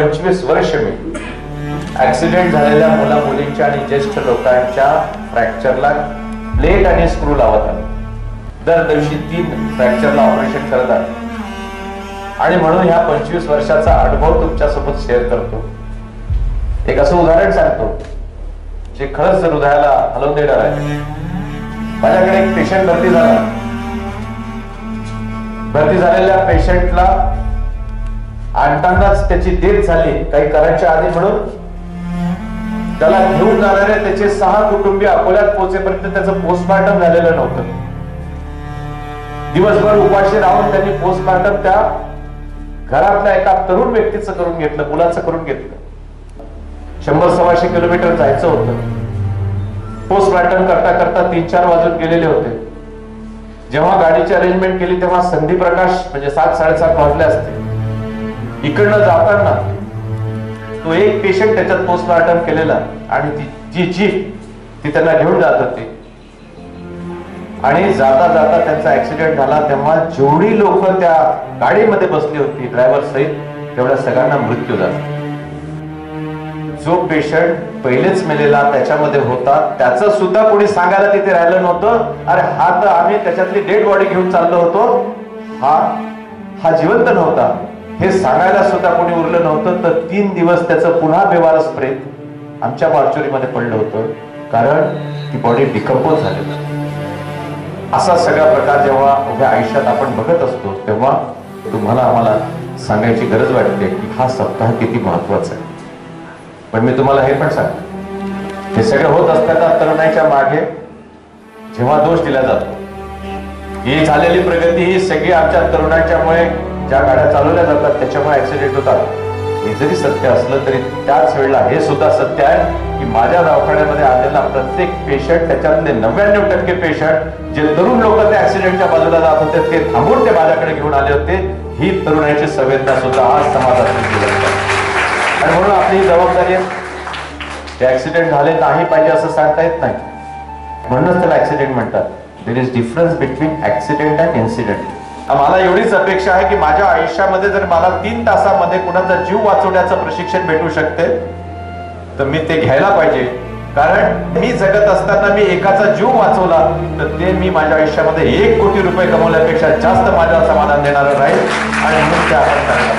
पंचवीस वर्ष मी ऍक्सिडेंट झालेल्या मुला मुलींच्या आणि ज्येष्ठ लोकांच्या फ्रॅक्चरला प्लेट आणि स्क्रू लावत आलो. दर दिवशी तीन फ्रॅक्चरला ऑपरेशन करत आलो. आणि म्हणून ह्या पंचवीस वर्षाचा अनुभव तुमच्यासोबत शेअर करतो. एक असं उदाहरण सांगतो जे खरंच हृदयाला हलवून देणार आहे. माझ्याकडे एक पेशंट भरती झाला. भरती झालेल्या पेशंटला आणतानाच त्याची डेथ झाली. काही करायच्या आधी म्हणून त्याला घेऊन जाणारे त्याचे सहा कुटुंबीय अकोल्यात पोहोचेपर्यंत त्याचं पोस्टमार्टम झालेलं नव्हतं. दिवसभर उपाशी राहून त्यांनी पोस्टमार्टम त्या घरातल्या एका तरुण व्यक्तीचं करून घेतलं मुलाचं करून घेतलं. शंभर सव्वाशे किलोमीटर जायचं होतं. पोस्टमार्टम करता करता तीन चार वाजून गेलेले होते. जेव्हा गाडीची अरेंजमेंट केली तेव्हा संधी प्रकाश म्हणजे सात साडेसात वाजले असते. इकडनं जाताना तो एक पेशंट त्याच्यात पोस्टमार्टम केलेला आणि ती जी जीप ती त्यांना घेऊन जात होती. आणि जाता जाता त्यांचा ऍक्सिडेंट झाला. तेव्हा जेवढी लोक त्या गाडीमध्ये बसली होती ड्रायव्हर सहित तेवढ्या सगळ्यांना मृत्यू झाला. जो पेशंट पहिलेच मेलेला त्याच्यामध्ये होता त्याचं सुद्धा कोणी सांगायला तिथे राहिलं नव्हतं. अरे हा तर आम्ही त्याच्यातली डेड बॉडी घेऊन चाललो होतो. हा हा जिवंत नव्हता. हे सांगायला सुद्धा कोणी उरलं नव्हतं. तर तीन दिवस त्याचं पुन्हा बेवारस प्रेत आमच्या मार्चुरीमध्ये पडलं होतं. कारण ती बॉडी डिकम्पोज झाली असा सगळा प्रकार जेव्हा उभ्या आयुष्यात आपण बघत असतो तेव्हा तुम्हाला आम्हाला सांगायची गरज वाटते की हा सप्ताह किती महत्त्वाचा आहे. पण मी तुम्हाला हे पण सांगतो. हे सगळं होत असताना तरुणाच्या मागे जेव्हा दोष दिला जातो ही झालेली प्रगती ही सगळी आमच्या तरुणांच्यामुळे ज्या गाड्या चालवल्या जातात त्याच्यामुळे ऍक्सिडेंट होतात. हे जरी सत्य असलं तरी त्याच वेळेला हे सुद्धा सत्य आहे की माझ्या दवाखान्यामध्ये आलेला प्रत्येक पेशंट त्याच्यातले नव्याण्णव टक्के पेशंट जे तरुण लोक त्या ऍक्सिडेंटच्या बाजूला जात होते ते थांबून ते माझ्याकडे घेऊन आले होते. ही तरुणाची संवेदना सुद्धा आज समाजात आणि म्हणून आपली ही जबाबदारी आहे. ते ऍक्सिडेंट झाले नाही पाहिजे असं सांगता येत नाही. म्हणूनच त्याला ऍक्सिडेंट म्हणतात. There is difference between accident and incident मला एवढीच अपेक्षा आहे की माझ्या आयुष्यामध्ये जर मला तीन तासामध्ये कुणाचा जीव वाचवण्याचं प्रशिक्षण भेटू शकते तर मी ते घ्यायला पाहिजे. कारण मी जगत असताना मी एकाचा जीव वाचवला तर ते मी माझ्या आयुष्यामध्ये एक कोटी रुपये कमवल्यापेक्षा जास्त माझ्या समाधान देणार राहील आणि म्हणून ते आपण करायला